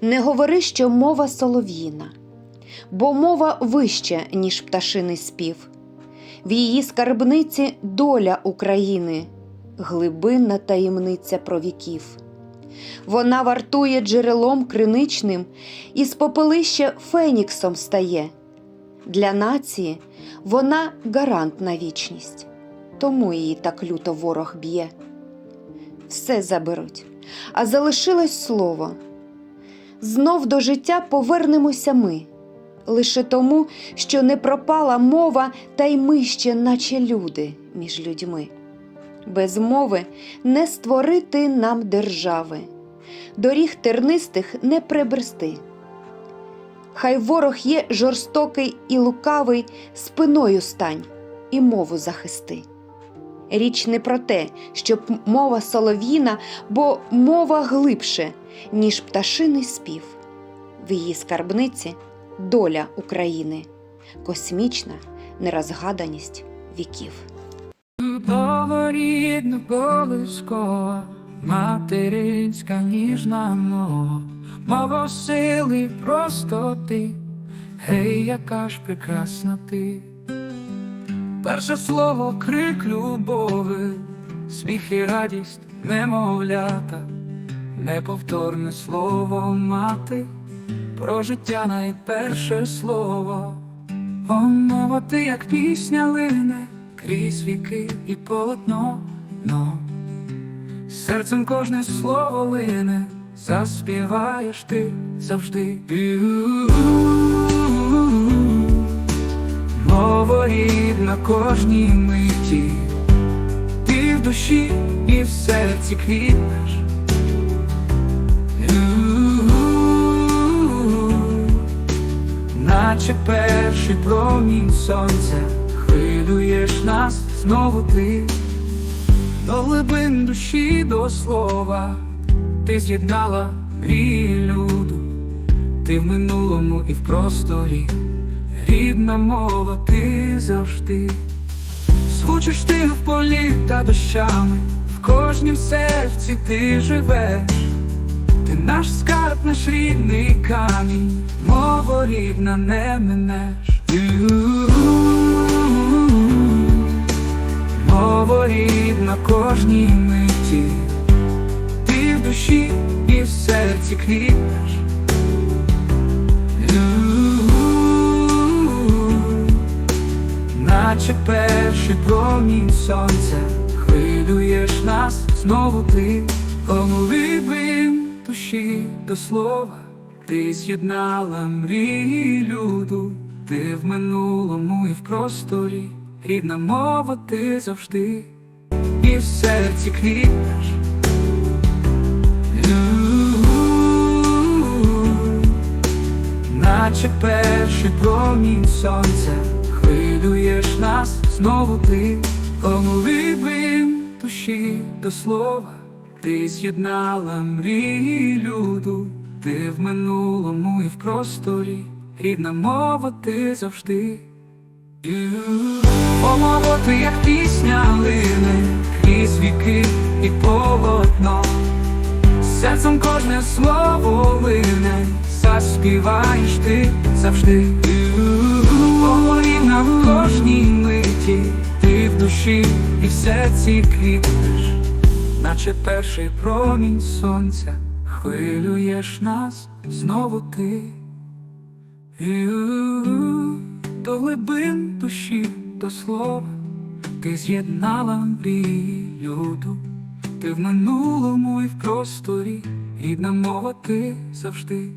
Не говори, що мова солов'їна, бо мова вища, ніж пташиний спів. В її скарбниці доля України, глибинна таємниця про віків. Вона вартує джерелом криничним і з попелища феніксом стає. Для нації вона гарант на вічність, тому її так люто ворог б'є. Все заберуть, а залишилось слово. Знов до життя повернемося ми, лише тому, що не пропала мова, та й ми ще, наче люди між людьми. Без мови не створити нам держави, доріг тернистих не прибрести. Хай ворог є жорстокий і лукавий, спиною стань і мову захисти. Річ не про те, щоб мова солов'їна, бо мова глибше, ніж пташиний спів. В її скарбниці доля України, космічна нерозгаданість віків. Любов рідна материнська ніжна мова, мова сили простоти, гей, яка ж прекрасна ти. Перше слово крик любови, сміх і радість немовлята, неповторне слово мати, про життя найперше слово. О, мова ти, як пісня лине, крізь віки і полотно, но серцем кожне слово лине, заспіваєш ти завжди. Мова рідна кожній миті, ти в душі і в серці квітнеш. Наче перший промінь сонця, хвилюєш нас знову ти, до глибин душі до слова, ти з'єднала мрії ти в минулому і в просторі, рідна мова, ти завжди, Звучиш ти в полі та дощами, в кожнім серці ти живеш. Ти наш скарб, наш рідний камінь, мова рідна не минеш. Мова рідна кожній миті, ти в душі і в серці квітнеш. Наче перший промінь сонця, хвилюєш нас знову ти, Омовибим душі до слова, ти з'єднала мрії люду, ти в минулому і в просторі, рідна мова, ти завжди, і в серці квітнеш. Наче перший промінь сонця, хвилюєш нас знову ти, кому Омовибим душі до слова, ти з'єднала мрії люду, ти в минулому і в просторі, рідна мова, ти завжди. О, ти як пісня лине, крізь віки і полотно, серцем кожне слово лине, заспіваєш ти завжди. В кожній миті, ти в душі і в серці квітнеш наче перший промінь сонця, хвилюєш нас знову ти. Ю-ю-ю, До глибин душі до слова, ти з'єднала мрії люду, ти в минулому і в просторі, рідна мова ти завжди.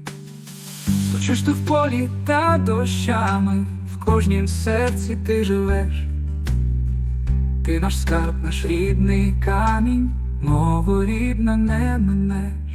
Точиш ти в полі та дощами, в кожнім серці ти живеш. Ти наш скарб, наш рідний камінь, мову рідна не минеш.